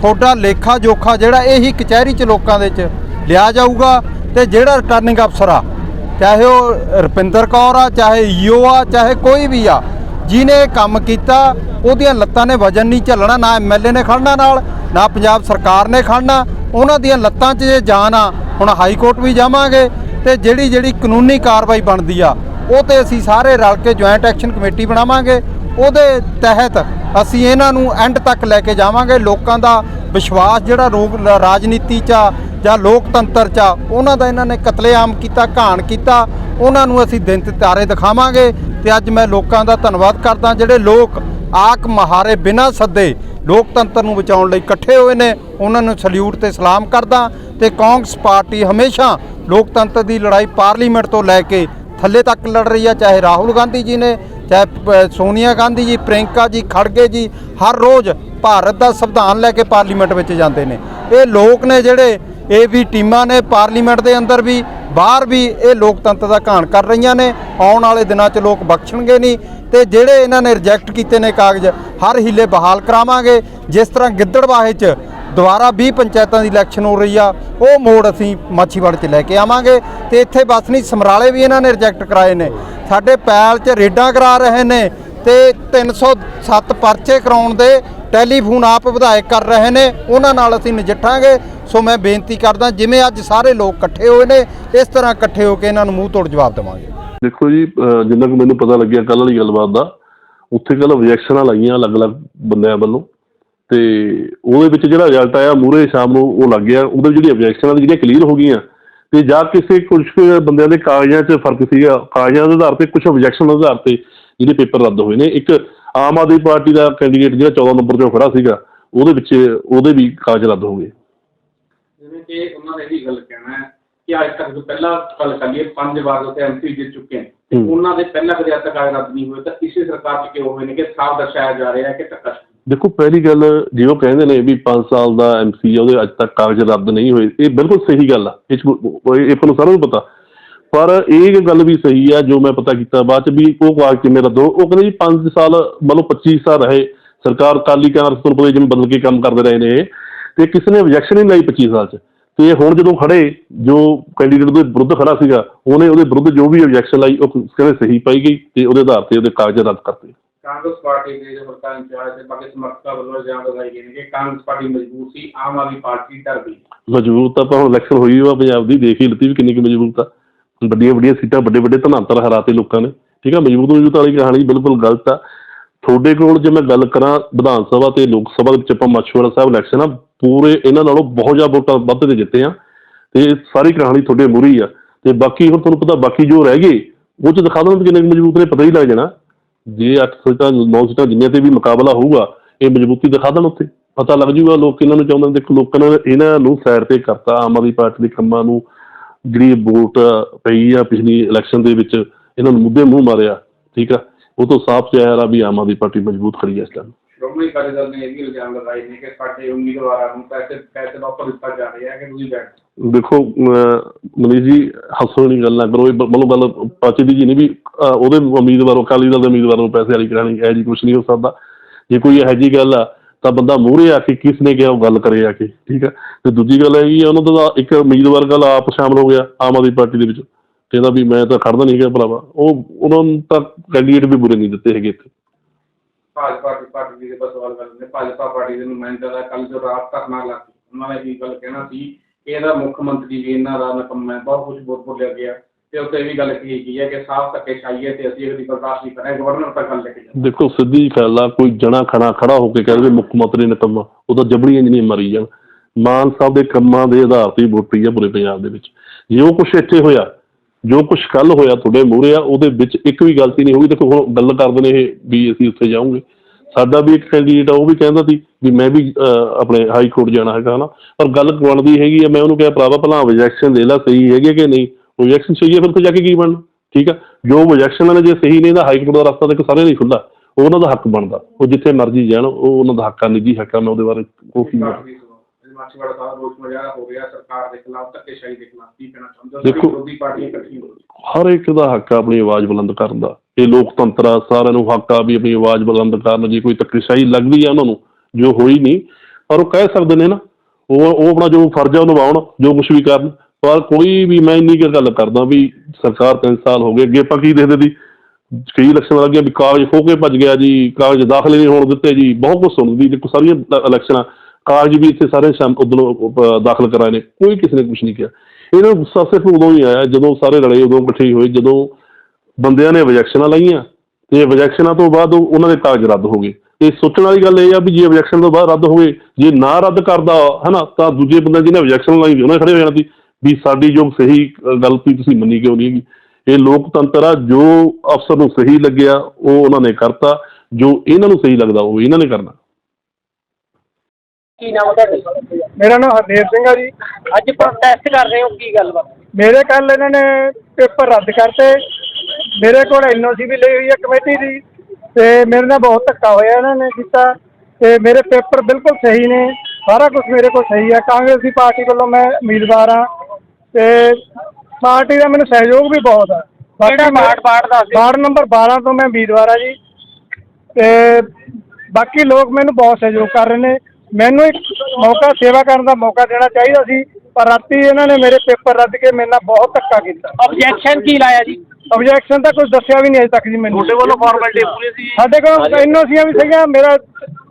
Speaker 2: ਤੁਹਾਡਾ ਲੇਖਾ ਜੋਖਾ ਜਿਹੜਾ ਇਹੀ ਕਚਹਿਰੀ 'ਚ ਲੋਕਾਂ ਦੇ 'ਚ ਲਿਆ ਜਾਊਗਾ ਤੇ ਜਿਹੜਾ ਰਿਟਰਨਿੰਗ ਅਫਸਰ ਆ, ਚਾਹੇ ਉਹ ਰੁਪਿੰਦਰ ਕੌਰ ਆ, ਚਾਹੇ ਈਓ ਆ, ਚਾਹੇ ਕੋਈ ਵੀ ਆ, ਜਿਹਨੇ ਕੰਮ ਕੀਤਾ, ਉਹਦੀਆਂ ਲੱਤਾਂ ਨੇ ਵਜਨ ਨਹੀਂ ਝੱਲਣਾ, ਨਾ ਐਮਐਲਏ ਨੇ ਖੜਨਾ ਨਾਲ, ਨਾ ਪੰਜਾਬ ਸਰਕਾਰ ਨੇ ਖੜਨਾ। ਉਹਨਾਂ ਦੀਆਂ ਲੱਤਾਂ 'ਚ ਜੇ ਜਾਨ ਆ, ਹੁਣ ਹਾਈ ਕੋਰਟ ਵੀ ਜਾਵਾਂਗੇ ਤੇ ਜਿਹੜੀ ਜਿਹੜੀ ਕਾਨੂੰਨੀ ਕਾਰਵਾਈ ਬਣਦੀ ਆ, ਉਹ ਤੇ ਅਸੀਂ ਸਾਰੇ ਰਲ ਕੇ ਜੁਆਇੰਟ ਐਕਸ਼ਨ ਕਮੇਟੀ ਬਣਾਵਾਂਗੇ। ਉਹਦੇ ਤਹਿਤ ਅਸੀਂ ਇਹਨਾਂ ਨੂੰ ਐਂਡ ਤੱਕ ਲੈ ਕੇ ਜਾਵਾਂਗੇ। ਲੋਕਾਂ ਦਾ ਵਿਸ਼ਵਾਸ ਜਿਹੜਾ ਰੋਗ, ਰਾਜਨੀਤੀ 'ਚ ਆ ਜਾਂ ਲੋਕਤੰਤਰ 'ਚ ਆ, ਉਹਨਾਂ ਦਾ ਇਹਨਾਂ ਨੇ ਕਤਲੇਆਮ ਕੀਤਾ, ਘਾਣ ਕੀਤਾ, ਉਹਨਾਂ ਨੂੰ ਅਸੀਂ ਦਿਨ ਤੇ ਤਾਰੇ ਦਿਖਾਵਾਂਗੇ ਤੇ ਅੱਜ ਮੈਂ ਲੋਕਾਂ ਦਾ ਧੰਨਵਾਦ ਕਰਦਾ, ਜਿਹੜੇ ਲੋਕ ਆਕ ਮਹਾਰੇ ਬਿਨਾਂ ਸੱਦੇ ਲੋਕਤੰਤਰ ਨੂੰ ਬਚਾਉਣ ਲਈ ਇਕੱਠੇ ਹੋਏ ਨੇ, ਉਹਨਾਂ ਨੂੰ ਸਲੂਟ ਤੇ ਸਲਾਮ ਕਰਦਾ ਤੇ ਕਾਂਗਰਸ ਪਾਰਟੀ ਹਮੇਸ਼ਾ ਲੋਕਤੰਤਰ ਦੀ ਲੜਾਈ ਪਾਰਲੀਮੈਂਟ ਤੋਂ ਲੈ ਕੇ ਥੱਲੇ ਤੱਕ ਲੜ ਰਹੀ ਆ, ਚਾਹੇ ਰਾਹੁਲ ਗਾਂਧੀ ਜੀ ਨੇ ਚਾਹੇ ਪ- ਸੋਨੀਆ ਗਾਂਧੀ ਜੀ ਪ੍ਰਿੰਕਾ ਜੀ, ਖੜਗੇ ਜੀ, ਹਰ ਰੋਜ਼ ਭਾਰਤ ਦਾ ਸੰਵਿਧਾਨ ਲੈ ਕੇ ਪਾਰਲੀਮੈਂਟ ਵਿੱਚ ਜਾਂਦੇ ਨੇ। ਇਹ ਲੋਕ ਨੇ ਜਿਹੜੇ, ਇਹ ਵੀ ਟੀਮਾਂ ਨੇ, ਪਾਰਲੀਮੈਂਟ ਦੇ ਅੰਦਰ ਵੀ, ਬਾਹਰ ਵੀ ਇਹ ਲੋਕਤੰਤਰ ਦਾ ਘਾਣ ਕਰ ਰਹੀਆਂ ਨੇ। ਆਉਣ ਵਾਲੇ ਦਿਨਾਂ 'ਚ ਲੋਕ ਬਖਸ਼ਣਗੇ ਨਹੀਂ। ਤੇ ਜਿਹੜੇ ਇਹਨਾਂ ਨੇ ਰਿਜੈਕਟ ਕੀਤੇ ਨੇ ਕਾਗਜ਼, ਹਰ ਹੀਲੇ ਬਹਾਲ ਕਰਾਵਾਂਗੇ। ਜਿਸ ਤਰ੍ਹਾਂ ਗਿੱਦੜਵਾਹੇ 'ਚ ਦੁਬਾਰਾ 20 ਪੰਚਾਇਤਾਂ ਦੀ ਇਲੈਕਸ਼ਨ ਹੋ ਰਹੀ ਆ, ਉਹ ਮੋੜ ਅਸੀਂ ਮਾਛੀਵਾੜ 'ਚ ਲੈ ਕੇ ਆਵਾਂਗੇ ਤੇ ਇੱਥੇ ਬਸ ਨਹੀਂ, ਸਮਰਾਲੇ ਵੀ ਇਹਨਾਂ ਨੇ ਰਿਜੈਕਟ ਕਰਾਏ ਨੇ। ਸਾਡੇ ਪੈਲ 'ਚ ਰੇਡਾਂ ਕਰਾ ਰਹੇ ਨੇ ਤੇ 307 ਪਰਚੇ ਕਰਾਉਣ ਦੇ ਟੈਲੀਫੋਨ ਆਪ ਵਿਧਾਇਕ ਕਰ ਰਹੇ ਨੇ, ਉਹਨਾਂ ਨਾਲ ਅਸੀਂ ਨਜਿੱਠਾਂਗੇ। ਸੋ ਮੈਂ ਬੇਨਤੀ ਕਰਦਾ, ਜਿਵੇਂ ਅੱਜ ਸਾਰੇ ਲੋਕ ਇਕੱਠੇ ਹੋਏ ਨੇ, ਇਸ ਤਰ੍ਹਾਂ ਇਕੱਠੇ ਹੋ ਕੇ ਇਹਨਾਂ ਨੂੰ ਮੂੰਹ ਤੋੜ ਜਵਾਬ ਦੇਵਾਂਗੇ।
Speaker 4: ਦੇਖੋ ਜੀ ਜਿੰਨਾ ਕੁ ਮੈਨੂੰ ਪਤਾ ਲੱਗਿਆ ਕੱਲ ਵਾਲੀ ਗੱਲਬਾਤ ਦਾ, ਉੱਥੇ ਕੱਲ ਆਬਜੈਕਸ਼ਨਾਂ ਲਾਈਆਂ ਅਲੱਗ-ਅਲੱਗ ਬੰਦਿਆਂ ਵੱਲੋਂ। ਤੇ ਉਹਦੇ ਵਿੱਚ ਜਿਹੜਾ ਰਿਜ਼ਲਟ ਆਇਆ ਮੂਰੇ ਸ਼ਾਮ ਨੂੰ ਉਹ ਲੱਗ ਗਿਆ ਉਹਦੇ ਜਿਹੜੀ ਆਬਜੈਕਸ਼ਨਾਂ ਜਿਹੜੀਆਂ ਕਲੀਅਰ ਹੋ ਗਈਆਂ ਤੇ ਜਾਂ ਕਿਸੇ ਕੁਝ ਬੰਦਿਆਂ ਦੇ ਕਾਗਜ਼ਾਂ 'ਚ ਫ਼ਰਕ ਸੀਗਾ ਕਾਗਜ਼ਾਂ ਦੇ ਆਧਾਰ ਤੇ ਕੁਝ ਆਬਜੈਕਸ਼ਨ ਦੇ ਆਧਾਰ ਤੇ ਜਿਹੜੇ ਪੇਪਰ ਰੱਦ ਹੋਏ ਨੇ। ਇੱਕ ਆਮ ਆਦਮੀ ਪਾਰਟੀ ਦਾ ਕੈਂਡੀਡੇਟ ਜਿਹੜਾ 14 ਨੰਬਰ 'ਚੋਂ ਖੜਾ ਸੀਗਾ ਉਹਦੇ ਵਿੱਚ ਉਹਦੇ ਵੀ ਕਾਗਜ਼ ਰੱਦ ਹੋ ਗਏ।
Speaker 9: ਜਿਵੇਂ ਕਿ ਉਹਨਾਂ ਨੇ ਵੀ ਗੱਲ ਕਹਿਣਾ ਹੈ ਕਿ ਅੱਜ ਤੱਕ ਜੋ ਪਹਿਲਾਂ ਗੱਲ ਕਰ ਲਈਏ ਪੰਜ ਵਾਰ ਉੱਥੇ ਐਮਪੀ ਜਿੱਤ ਚੁੱਕੇ ਹਨ ਤੇ। ਉਹਨਾਂ ਦੇ ਪਹਿਲਾਂ ਕਦੇ ਅੱਜ ਤੱਕ ਕਾਗਜ਼ ਰੱਦ ਨਹੀਂ ਹੋਏ ਤਾਂ ਇਸੇ ਸਰਕਾਰ 'ਚ ਕਿਉਂ ਹੋਏ ਨੇ ਕਿ ਸਾਫ਼ ਦਰਸਾਇਆ ਜਾ ਰਿਹਾ ਹੈ ਕਿ ਧੱਕਾ
Speaker 4: ਦੇਖੋ ਪਹਿਲੀ ਗੱਲ ਜੇ ਉਹ ਕਹਿੰਦੇ ਨੇ ਵੀ 5 ਸਾਲ ਦਾ ਐਮਸੀ ਉਹਦੇ ਅੱਜ ਤੱਕ ਕਾਗਜ਼ ਰੱਦ ਨਹੀਂ ਹੋਏ ਇਹ ਬਿਲਕੁਲ ਸਹੀ ਗੱਲ ਆ। ਇਹ 'ਚ ਇਹ ਆਪਾਂ ਨੂੰ ਸਾਰਿਆਂ ਨੂੰ ਪਤਾ। ਪਰ ਇਹ ਗੱਲ ਵੀ ਸਹੀ ਆ ਜੋ ਮੈਂ ਪਤਾ ਕੀਤਾ ਬਾਅਦ ਚ ਵੀ ਉਹ ਕਾਗਜ਼ ਕਿਵੇਂ ਰੱਦ ਹੋ ਉਹ ਕਹਿੰਦੇ ਜੀ 5 ਸਾਲ ਮਤਲਬ 25 ਸਾਲ ਰਹੇ। ਸਰਕਾਰ ਕਾਲੀ ਕਾਂਗਰਸ ਤੋਂ ਪਤਾ ਜਿਵੇਂ ਬਦਲ ਕੇ ਕੰਮ ਕਰਦੇ ਰਹੇ ਨੇ ਇਹ, ਤੇ ਕਿਸੇ ਨੇ ਆਬਜੈਕਸ਼ਨ ਨਹੀਂ ਲਾਈ 25 ਸਾਲ ਚ। ਤੇ ਹੁਣ ਜਦੋਂ ਖੜੇ ਜੋ ਕੈਂਡੀਡੇਟ ਦੇ ਵਿਰੁੱਧ ਖੜਾ ਸੀਗਾ ਉਹਨੇ ਉਹਦੇ ਵਿਰੁੱਧ ਜੋ ਵੀ ਆਬਜੈਕਸ਼ਨ ਲਾਈ ਉਹ ਕਹਿੰਦੇ ਸਹੀ ਪਾਈ ਗਈ ਤੇ ਉਹਦੇ ਆਧਾਰ ਤੇ ਉਹਦੇ ਕਾਗਜ਼ ਰੱਦ ਕਰਤੇ।
Speaker 9: ਕਾਂਗਰਸ ਪਾਰਟੀ ਦੇ ਜੋ ਹਲਕਾ ਇੰਚਾਰਜ ਤੇ ਬਾਕੀ ਸਮਰਥਕਾਂ ਵੱਲੋਂ ਇਲਜ਼ਾਮ ਲਗਾਏ ਗਏ ਨੇ ਕਿ ਕਾਂਗਰਸ ਪਾਰਟੀ ਮਜ਼ਬੂਤ ਸੀ, ਆਮ ਆਦਮੀ ਪਾਰਟੀ ਡਰ ਗਈ
Speaker 4: ਮਜ਼ਬੂਤ ਤਾਂ ਆਪਾਂ ਹੁਣ ਇਲੈਕਸ਼ਨ ਹੋਈ ਵਾ ਪੰਜਾਬ ਦੀ ਦੇਖ ਹੀ ਲਿੱਤੀ ਵੀ ਕਿੰਨੀ ਕੁ ਮਜ਼ਬੂਤ ਆ ਵੱਡੀਆਂ ਵੱਡੀਆਂ ਸੀਟਾਂ, ਵੱਡੇ ਵੱਡੇ ਧਨਾਂਤਰ ਹਰਾਤੇ ਲੋਕਾਂ ਨੇ। ਠੀਕ ਆ, ਮਜ਼ਬੂਤ ਮਜ਼ਬੂਤ ਵਾਲੀ ਕਹਾਣੀ ਬਿਲਕੁਲ ਗਲਤ ਆ। ਤੁਹਾਡੇ ਕੋਲ ਜੇ ਮੈਂ ਗੱਲ ਕਰਾਂ ਵਿਧਾਨ ਸਭਾ ਤੇ ਲੋਕ ਸਭਾ ਦੇ ਵਿੱਚ ਆਪਾਂ ਮਾਛੀਵਾੜਾ ਸਾਹਿਬ ਇਲੈਕਸ਼ਨ ਆ, ਪੂਰੇ ਇਹਨਾਂ ਨਾਲੋਂ ਬਹੁਤ ਜ਼ਿਆਦਾ ਵੋਟਾਂ ਵੱਧ ਤੇ ਜਿੱਤੇ ਆ। ਤੇ ਸਾਰੀ ਕਹਾਣੀ ਤੁਹਾਡੇ ਮੂਹਰੇ ਆ। ਤੇ ਬਾਕੀ ਹੁਣ ਤੁਹਾਨੂੰ ਪਤਾ ਬਾਕੀ ਜੋ ਰਹਿ ਗਏ, ਉਹ ਚ ਦਿਖਾ ਦੋ ਕਿੰਨੇ ਕੁ ਮਜ਼ਬੂਤ ਨੇ, ਪਤਾ ਹੀ ਲੱਗ ਜਾਣਾ। ਜੇ ਅੱਠ ਸੀਟਾਂ ਨੌ ਸੀਟਾਂ ਜਿੰਨੀਆਂ ਤੇ ਵੀ ਮੁਕਾਬਲਾ ਹੋਊਗਾ, ਇਹ ਮਜ਼ਬੂਤੀ ਦਿਖਾ ਦੇਣ ਉੱਥੇ। ਪਤਾ ਲੱਗ ਜੂਗਾ ਲੋਕ ਇਹਨਾਂ ਨੂੰ ਚਾਹੁੰਦੇ ਨੇ। ਦੇਖੋ, ਲੋਕਾਂ ਨੇ ਇਹਨਾਂ ਨੂੰ ਸਾਈਡ ਤੇ ਕਰਤਾ, ਆਮ ਆਦਮੀ ਪਾਰਟੀ ਦੇ ਕੰਮਾਂ ਨੂੰ, ਜਿਹੜੀ ਵੋਟ ਪਈ ਆ ਪਿਛਲੀ ਇਲੈਕਸ਼ਨ ਦੇ ਵਿੱਚ, ਇਹਨਾਂ ਨੂੰ ਮੁੱਦੇ ਮੂੰਹ ਮਾਰਿਆ, ਠੀਕ ਆ? ਉਹ ਤੋਂ ਸਾਫ਼ ਜ਼ਾਹਿਰ ਆ ਵੀ ਆਮ ਆਦਮੀ ਪਾਰਟੀ ਮਜ਼ਬੂਤ ਖੜੀ ਹੈ ਇਸ ਟਾਈਮ
Speaker 9: ਸ਼੍ਰੋਮਣੀ ਅਕਾਲੀ ਦਲ ਨੇ ਇਹ ਵੀ ਇਲਜ਼ਾਮ ਲਗਾਏ ਨੇ ਕਿ ਸਾਡੇ ਉਮੀਦਵਾਰਾਂ ਨੂੰ ਪੈਸੇ ਪੈਸੇ ਵਾਪਸ ਦਿੱਤਾ ਜਾ ਰਿਹਾ ਹੈ ਕਿ ਤੁਸੀਂ ਬੈਠ
Speaker 4: ਦੇਖੋ ਮਨੀਸ਼ ਜੀ ਹੱਸੋ ਨਹੀਂ ਗੱਲ ਨਾ ਕਰੋ, ਇਹ ਮਤਲਬ ਗੱਲ ਪਚਦੀ ਜੀ ਨਹੀਂ ਵੀ ਉਹਦੇ ਉਮੀਦਵਾਰ ਅਕਾਲੀ ਦਲ ਦੇ ਉਮੀਦਵਾਰ ਨੂੰ ਪੈਸੇ ਵਾਲੀ ਕਰਾਣੀ ਇਹ ਜੀ ਕੁਝ ਨਹੀਂ ਹੋ ਸਕਦਾ। ਜੇ ਕੋਈ ਇਹੋ ਜਿਹੀ ਗੱਲ ਆ, ਤਾਂ ਬੰਦਾ ਮੂਹਰੇ ਆ ਕੇ ਕਿਸ ਨੇ ਕਿਹਾ, ਉਹ ਗੱਲ ਕਰੇ ਆ ਕੇ, ਠੀਕ ਆ? ਤੇ ਦੂਜੀ ਗੱਲ ਹੈਗੀ ਆ, ਉਹਨਾਂ ਦਾ ਇੱਕ ਉਮੀਦਵਾਰ ਗੱਲ ਆਪ ਸ਼ਾਮਲ ਹੋ ਗਿਆ, ਆਮ ਆਦਮੀ ਪਾਰਟੀ ਦੇ ਵਿੱਚ। ਕਹਿੰਦਾ ਵੀ ਮੈਂ ਤਾਂ ਖੜਦਾ ਨਹੀਂ ਹੈਗਾ ਭਰਾਵਾ। ਉਹ, ਉਹਨਾਂ ਨੂੰ ਤਾਂ ਕੈਂਡੀਡੇਟ ਵੀ ਬੁਰੇ ਨਹੀਂ ਦਿੱਤੇ ਹੈਗੇ ਇੱਥੇ।
Speaker 9: ਭਾਜਪਾ ਦੀ ਪਾਰਟੀ ਦੇ ਸਵਾਲ ਕਰਦੇ ਨੇ। ਭਾਜਪਾ ਪਾਰਟੀ ਦੇ ਨੁਮਾਇੰਦਿਆਂ ਦਾ ਕੱਲ ਜੋ ਰਾਤ ਧਰਨਾ ਲਾ ਉਹਨਾਂ ਨੇ ਵੀ ਗੱਲ ਕਹਿਣਾ ਸੀ ਕਿ ਇਹਦਾ ਮੁੱਖ ਮੰਤਰੀ ਵੀ ਇਹਨਾਂ ਦਾ ਨਕਮ ਹੈ, ਬਹੁਤ ਕੁਝ ਬੋਲ ਬੋਲਿਆ ਗਿਆ। ਤੇ ਉੱਤੇ ਇਹ ਵੀ ਗੱਲ ਕਹੀ ਗਈ ਹੈ ਕਿ ਸਾਫ਼ ਧੱਕੇ ਚਾਹੀਏ ਤੇ ਅਸੀਂ ਇਹਦੀ ਬਰਦਾਸ਼ਤ ਨਹੀਂ ਕਰਾਂਗੇ ਗਵਰਨਰ ਤੱਕ ਗੱਲ ਲੈ ਕੇ ਜਾਓ
Speaker 4: ਦੇਖੋ, ਸਿੱਧੀ ਗੱਲ ਆ, ਕੋਈ ਜਣਾ ਖਣਾ ਖੜਾ ਹੋ ਕੇ ਕਹਿੰਦੇ ਮੁੱਖ ਮੰਤਰੀ ਨੇ ਕੰਮ ਉਹਦਾ ਜਬੜੀਆਂ ਨਹੀਂ ਮਰੀ ਜਾਣ। ਮਾਨ ਸਾਹਿਬ ਦੇ ਕੰਮਾਂ ਦੇ ਆਧਾਰ ਤੇ ਹੀ ਵੋਟ ਪਈ ਆ ਪੂਰੇ ਪੰਜਾਬ ਦੇ ਵਿੱਚ। ਜੇ ਉਹ ਕੁਛ ਇੱਥੇ ਹੋਇਆ ਜੋ ਕੁਛ ਕੱਲ ਹੋਇਆ ਤੁਹਾਡੇ ਮੂਹਰੇ ਆ, ਉਹਦੇ ਵਿੱਚ ਇੱਕ ਵੀ ਗਲਤੀ ਨਹੀਂ ਹੋਈ ਦੇਖੋ, ਹੁਣ ਗੱਲ ਕਰਦੇ ਨੇ ਇਹ ਵੀ ਅਸੀਂ ਉੱਥੇ ਜਾਵਾਂਗੇ ਸਾਡਾ ਵੀ ਇੱਕ ਕੈਂਡੀਡੇਟ ਆ, ਉਹ ਵੀ ਕਹਿੰਦਾ ਸੀ ਵੀ ਮੈਂ ਵੀ ਆਪਣੇ ਹਾਈ ਕੋਰਟ ਜਾਣਾ ਹੈਗਾ, ਹਨਾ। ਪਰ ਗੱਲ ਬਣਦੀ ਹੈਗੀ ਆ, ਮੈਂ ਉਹਨੂੰ ਕਿਹਾ, ਭਰਾਵਾ, ਭਲਾ ਆਬਜੈਕਸ਼ਨ ਦੇ ਲਾ, ਸਹੀ ਹੈਗੇ ਕਿ ਨਹੀਂ? ਆਬਜੈਕਸ਼ਨ ਸਹੀ ਹੈ, ਫਿਰ ਉੱਥੇ ਜਾ ਕੇ ਕੀ ਬਣਨਾ? ਠੀਕ ਆ? ਜੋ ਆਬਜੈਕਸ਼ਨ ਨੇ ਜੇ ਸਹੀ ਨਹੀਂ ਤਾਂ ਹਾਈ ਕੋਰਟ ਦਾ ਰਸਤਾ ਦੇਖੋ, ਸਾਰਿਆਂ ਲਈ ਖੁੱਲਾ ਉਹਨਾਂ ਦਾ ਹੱਕ ਬਣਦਾ। ਉਹ ਜਿੱਥੇ ਮਰਜ਼ੀ ਜਾਣ, ਉਹ ਉਹਨਾਂ ਦਾ ਹੱਕ ਆ, ਨਿੱਜੀ ਹੱਕ ਆ, ਮੈਂ ਉਹਦੇ ਬਾਰੇ ਉਹ ਕੀ
Speaker 9: ਪਾਰਟੀ ਮਾਛੀਵਾੜਾ ਸਾਹਿਬ ਰੋਸ ਮੁਜ਼ਾਹਰਾ ਹੋ ਰਿਹਾ ਸਰਕਾਰ ਦੇ ਖਿਲਾਫ ਧੱਕੇਸ਼ਾਹੀ ਦੇ ਖਿਲਾਫ ਕੀ ਕਹਿਣਾ ਚਾਹੁੰਦੇ ਹੋ?
Speaker 4: ਦੇਖੋ-
Speaker 9: ਕਿ ਵਿਰੋਧੀ ਪਾਰਟੀਆਂ ਇਕੱਠੀਆਂ ਹੋ
Speaker 4: ਹਰ ਇੱਕ ਦਾ ਹੱਕ ਆ ਆਪਣੀ ਆਵਾਜ਼ ਬੁਲੰਦ ਕਰਨ ਦਾ। ਇਹ ਲੋਕਤੰਤਰ ਆ ਸਾਰਿਆਂ ਨੂੰ ਹੱਕ ਆ ਵੀ ਆਪਣੀ ਆਵਾਜ਼ ਬੁਲੰਦ ਕਰਨ। ਜੇ ਕੋਈ ਧੱਕੇਸ਼ਾਹੀ ਲੱਗਦੀ ਆ ਉਹਨਾਂ ਨੂੰ ਜੋ ਹੋਈ ਨਹੀਂ ਪਰ ਉਹ ਕਹਿ ਸਕਦੇ ਨੇ ਨਾ ਉਹ ਉਹ ਆਪਣਾ ਜੋ ਫਰਜ਼ ਆ ਉਹ ਨਿਭਾਉਣ ਜੋ ਕੁਝ ਵੀ ਕਰਨ। ਪਰ ਕੋਈ ਵੀ ਮੈਂ ਇੰਨੀ ਗੱਲ ਕਰਦਾ ਵੀ ਸਰਕਾਰ 3 ਸਾਲ ਹੋ ਗਏ ਅੱਗੇ ਆਪਾਂ ਕੀ ਦੇਖਦੇ ਸੀ? ਕਈ ਇਲੈਕਸ਼ਨ ਲੱਗ ਗਿਆ ਵੀ ਕਾਗਜ਼ ਖੋ ਕੇ ਭੱਜ ਗਿਆ ਜੀ ਕਾਗਜ਼ ਦਾਖਲੇ ਨਹੀਂ ਹੋਣ ਦਿੱਤੇ ਜੀ ਬਹੁਤ ਕੁਝ ਸੁਣਦੀ ਦੇਖੋ ਸਾਰੀਆਂ ਇਲੈਕਸ਼ਨਾਂ। ਕਾਗਜ਼ ਵੀ ਇੱਥੇ ਸਾਰੇ ਸ਼ਾਮ ਉਦੋਂ ਦਾਖਲ ਕਰਾਏ ਨੇ ਕੋਈ ਕਿਸੇ ਨੇ ਕੁਝ ਨਹੀਂ ਕਿਹਾ। ਇਹਨਾਂ ਨੂੰ ਗੁੱਸਾ ਸਿਰਫ ਉਦੋਂ ਹੀ ਆਇਆ ਜਦੋਂ ਸਾਰੇ ਰਲੇ ਉਦੋਂ ਇਕੱਠੇ ਹੋਏ ਜਦੋਂ ਬੰਦਿਆਂ ਨੇ ਆਬਜੈਕਸ਼ਨਾਂ ਲਾਈਆਂ। ਤੇ ਆਬਜੈਕਸ਼ਨਾਂ ਤੋਂ ਬਾਅਦ ਉਹਨਾਂ ਦੇ ਕਾਗਜ਼ ਰੱਦ ਹੋ ਗਏ। ਤੇ ਸੋਚਣ ਵਾਲੀ ਗੱਲ ਇਹ ਆ ਵੀ ਜੇ ਆਬਜੈਕਸ਼ਨ ਤੋਂ ਬਾਅਦ ਰੱਦ ਹੋਏ ਜੇ ਨਾ ਰੱਦ ਕਰਦਾ ਹਨਾ ਤਾਂ ਦੂਜੇ ਬੰਦੇ ਜਿਹਨੇ ਆਬਜੈਕਸ਼ਨ ਲਾਈ ਉਹਨਾਂ ਖੜੇ ਹੋ ਜਾਣਾ ਸੀ ਵੀ ਸਾਡੀ ਜੋ ਸਹੀ ਅ, ਗੱਲ ਸੀ ਤੁਸੀਂ ਮੰਨੀ ਕਿਉਂ ਨਹੀਂ ਹੈਗੀ? ਇਹ ਲੋਕਤੰਤਰ ਆ ਜੋ ਅਫਸਰ ਨੂੰ ਸਹੀ ਲੱਗਿਆ ਉਹ ਉਹਨਾਂ ਨੇ ਕਰਤਾ। ਜੋ ਇਹਨਾਂ ਨੂੰ ਸਹੀ ਲੱਗਦਾ ਉਹ ਇਹਨਾਂ ਨੇ ਕਰਨਾ।
Speaker 5: ਕੀ ਨਾਮ ਤੁਹਾਡਾ? ਮੇਰਾ ਨਾਮ ਹਰਦੇਵ ਸਿੰਘ ਆ ਜੀ।
Speaker 8: ਅੱਜ ਪ੍ਰੋਟੈਸਟ ਕਰ ਰਹੇ ਹੋ ਕੀ ਗੱਲਬਾਤ
Speaker 5: ਮੇਰੇ ਕੱਲ ਇਹਨਾਂ ਨੇ ਪੇਪਰ ਰੱਦ ਕਰਤੇ। ਮੇਰੇ ਕੋਲ ਐਨਓਸੀ ਵੀ ਲਈ ਹੋਈ ਹੈ ਕਮੇਟੀ ਦੀ। ਤੇ ਮੇਰੇ ਨਾਲ ਬਹੁਤ ਧੱਕਾ ਹੋਇਆ ਇਹਨਾਂ ਨੇ ਕੀਤਾ। ਤੇ ਮੇਰੇ ਪੇਪਰ ਬਿਲਕੁਲ ਸਹੀ ਨੇ। ਸਾਰਾ ਕੁਝ ਮੇਰੇ ਕੋਲ ਸਹੀ ਹੈ ਕਾਂਗਰਸ ਦੀ ਪਾਰਟੀ ਵੱਲੋਂ ਮੈਂ ਉਮੀਦਵਾਰ ਹਾਂ। ਤੇ ਪਾਰਟੀ ਦਾ ਮੈਨੂੰ ਸਹਿਯੋਗ ਵੀ ਬਹੁਤ ਹੈ
Speaker 8: ਕਿਹੜਾ ਵਾਰਡ- ਵਾਰਡ ਦੱਸ ਦਿਓ।
Speaker 5: ਵਾਰਡ ਨੰਬਰ 12 ਤੋਂ ਮੈਂ ਉਮੀਦਵਾਰ ਹਾਂ ਜੀ। ਤੇ ਬਾਕੀ ਲੋਕ ਮੈਨੂੰ ਬਹੁਤ ਸਹਿਯੋਗ ਕਰ ਰਹੇ ਨੇ। ਮੈਨੂੰ ਇੱਕ ਮੌਕਾ ਸੇਵਾ ਕਰਨ ਦਾ ਮੌਕਾ ਦੇਣਾ ਚਾਹੀਦਾ ਸੀ ਪਰ ਰਾਤੀ ਇਹਨਾਂ ਨੇ ਮੇਰੇ ਪੇਪਰ ਰੱਦ ਕੇ ਮੇਰੇ ਨਾਲ ਬਹੁਤ ਧੱਕਾ ਕੀਤਾ।
Speaker 8: ਆਬਜੈਕਸ਼ਨ ਕੀ ਲਾਇਆ ਜੀ?
Speaker 5: ਆਬਜੈਕਸ਼ਨ ਤਾਂ ਕੁਝ ਦੱਸਿਆ ਵੀ ਨਹੀਂ ਅਜੇ ਤੱਕ ਜੀ ਮੈਨੂੰ।
Speaker 8: ਤੁਹਾਡੇ ਵੱਲੋਂ ਫਾਰਮੈਲਿਟੀ ਪੂਰੀ ਸੀ।
Speaker 5: ਸਾਡੇ ਕੋਲ ਐਨਓਸੀਆਂ ਵੀ ਸੀਗੀਆਂ ਮੇਰਾ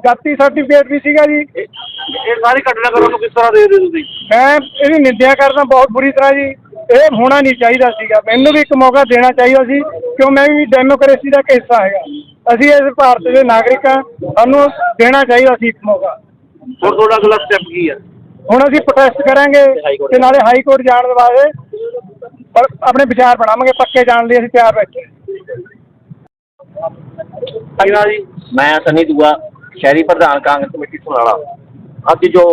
Speaker 5: ਜਾਤੀ ਸਰਟੀਫਿਕੇਟ ਵੀ ਸੀਗਾ ਜੀ।
Speaker 8: ਇਹ ਸਾਰੀ ਘਟਨਾ ਕਰਨ ਨੂੰ ਕਿਸ ਤਰ੍ਹਾਂ ਦੇ ਦੇ ਤੁਸੀਂ?
Speaker 5: ਮੈਂ ਇਹਦੀ ਨਿੰਦਿਆ ਕਰਦਾ ਬਹੁਤ ਬੁਰੀ ਤਰ੍ਹਾਂ ਜੀ। ਇਹ ਹੋਣਾ ਨਹੀਂ ਚਾਹੀਦਾ ਸੀਗਾ। ਮੈਨੂੰ ਵੀ ਇੱਕ ਮੌਕਾ ਦੇਣਾ ਚਾਹੀਦਾ ਸੀ ਕਿਉਂ ਮੈਂ ਵੀ ਡੈਮੋਕ੍ਰੇਸੀ ਦਾ ਇੱਕ ਹਿੱਸਾ ਹੈਗਾ। ਅਸੀਂ ਇਸ ਭਾਰਤ ਦੇ ਨਾਗਰਿਕ ਹਾਂ। ਸਾਨੂੰ ਦੇਣਾ ਚਾਹੀਦਾ ਸੀ ਇੱਕ ਮੌਕਾ।
Speaker 8: ਹੁਣ ਤੁਹਾਡਾ ਅਗਲਾ ਸਟੈਪ ਕੀ ਹੈ
Speaker 5: ਹੁਣ ਅਸੀਂ ਪ੍ਰੋਟੈਸਟ ਕਰਾਂਗੇ ਤੇ ਨਾਲੇ ਹਾਈ ਕੋਰਟ ਜਾਣ ਦੇ ਬਾਅਦ ਪਰ ਆਪਣੇ ਵਿਚਾਰ ਬਣਾਵਾਂਗੇ ਪੱਕੇ ਜਾਣ ਲਈ ਅਸੀਂ ਤਿਆਰ ਬੈਠੇ
Speaker 8: ਅਗਲਾ ਜੀ।
Speaker 10: ਮੈਂ ਸਨੀ ਦੂਆ ਸ਼ਹਿਰੀ ਪ੍ਰਧਾਨ ਕਾਂਗਰਸ ਕਮੇਟੀ ਸੁਨਾਲਾ ਅੱਜ ਜੋ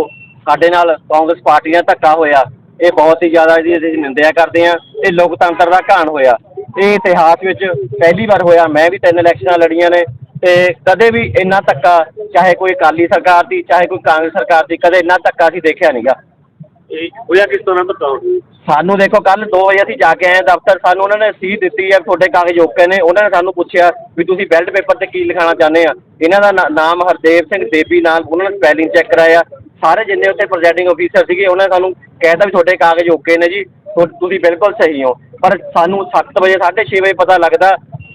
Speaker 10: ਸਾਡੇ ਨਾਲ ਕਾਂਗਰਸ ਪਾਰਟੀ ਨਾਲ ਧੱਕਾ ਹੋਇਆ ਇਹ ਬਹੁਤ ਹੀ ਜ਼ਿਆਦਾ ਇਹਦੀ ਅਸੀਂ ਨਿੰਦਿਆ ਕਰਦੇ ਹਾਂ ਇਹ ਲੋਕਤੰਤਰ ਦਾ ਘਾਣ ਹੋਇਆ। ਇਹ ਇਤਿਹਾਸ ਵਿੱਚ ਪਹਿਲੀ ਵਾਰ ਹੋਇਆ ਮੈਂ ਵੀ ਤਿੰਨ ਇਲੈਕਸ਼ਨਾਂ ਲੜੀਆਂ ਨੇ ਤੇ ਕਦੇ ਵੀ ਇੰਨਾ ਧੱਕਾ ਚਾਹੇ ਕੋਈ ਅਕਾਲੀ ਸਰਕਾਰ ਦੀ ਚਾਹੇ ਕੋਈ ਕਾਂਗਰਸ ਸਰਕਾਰ ਦੀ ਕਦੇ ਇੰਨਾ ਧੱਕਾ ਅਸੀਂ ਦੇਖਿਆ ਨਹੀਂਗਾ
Speaker 8: ਹੋਇਆ ਕਿਸ ਤਰ੍ਹਾਂ ਧੱਕਾ
Speaker 10: ਸਾਨੂੰ ਦੇਖੋ ਕੱਲ 2 ਵਜੇ ਅਸੀਂ ਜਾ ਕੇ ਆਏ ਦਫ਼ਤਰ ਸਾਨੂੰ ਉਹਨਾਂ ਨੇ ਰਸੀਦ ਦਿੱਤੀ ਹੈ ਤੁਹਾਡੇ ਕਾਗਜ਼ ਓਕੇ ਨੇ ਉਹਨਾਂ ਨੇ ਸਾਨੂੰ ਪੁੱਛਿਆ ਵੀ ਤੁਸੀਂ ਬੈਲਟ ਪੇਪਰ ਤੇ ਕੀ ਲਿਖਾਉਣਾ ਚਾਹੁੰਦੇ ਆ। ਇਹਨਾਂ ਦਾ ਨਾ- ਨਾਮ ਹਰਦੇਵ ਸਿੰਘ ਦੇਬੀ ਨਾਲ ਉਹਨਾਂ ਨੇ ਸਪੈਲਿੰਗ ਚੈੱਕ ਕਰਾਇਆ। ਸਾਰੇ ਜਿੰਨੇ ਉੱਥੇ ਪ੍ਰੈਜ਼ਾਈਡਿੰਗ ਅਫੀਸਰ ਸੀਗੇ ਉਹਨਾਂ ਨੇ ਸਾਨੂੰ ਕਹਿਤਾ ਵੀ ਤੁਹਾਡੇ ਕਾਗਜ਼ ਓਕੇ ਨੇ ਜੀ ਤੁ- ਤੁਸੀਂ ਬਿਲਕੁਲ ਸਹੀ ਹੋ। ਪਰ ਸਾਨੂੰ 7 ਵਜੇ 6:30 ਵਜੇ ਪਤਾ ਲੱਗਦਾ